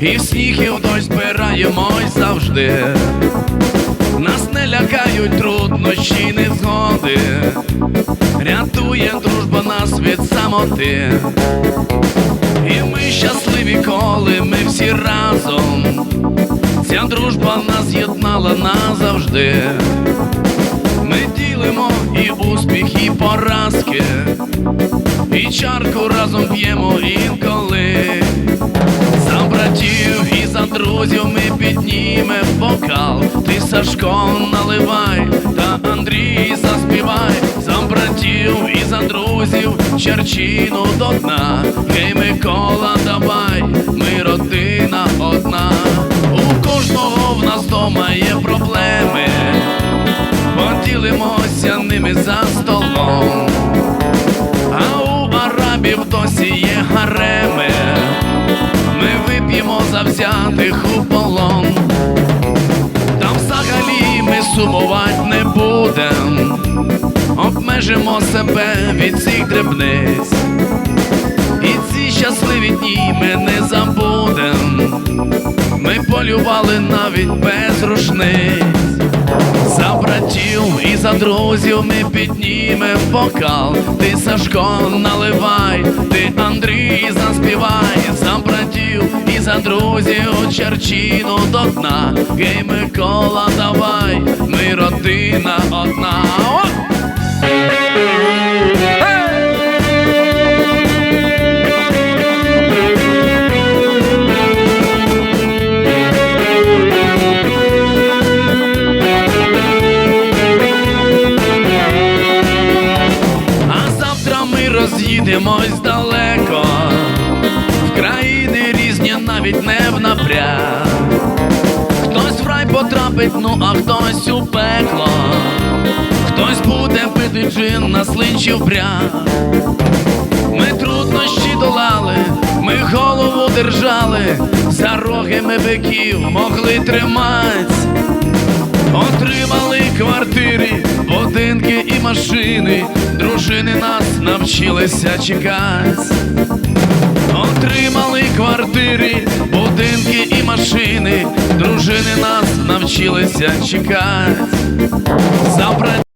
і в сніг, і в дощ збираємось завжди. Нас не лякають труднощі, незгоди, рятує дружба нас від самоти. І ми щасливі, коли ми всі разом. Ця дружба нас єднала назавжди. Ми ділимо і успіх, і поразки, і чарку разом п'ємо інколи. Піднімем бокал. Ти Сашко наливай, та Андрій заспівай. За братів і за друзів черчину до дна. Гей, Микола, давай, ми родина одна. У кожного в нас дома є проблеми. Поділимося ними за столом. А у арабів досі є взятих у полон. Там взагалі ми сумувати не будем. Обмежимо себе від цих дрібниць. І ці щасливі дні ми не забудем. Ми полювали навіть без рушниць. За братів і за друзів ми піднімем бокал. Ти Сашко наливай, ти Андрій заспівай, за братів і за друзів черчину до дна. Гей, Микола, давай, ми родина одна. О! А завтра ми роз'їдемось далеко, потрапить, ну а хтось у пекло, хтось буде пити джин на слинчів бряг. Ми труднощі долали, ми голову держали, за роги ми биків могли тримать. Отримали квартири, будинки і машини, дружини нас навчилися чекати. Отримали квартири, будинки і машини, навчилися чекати.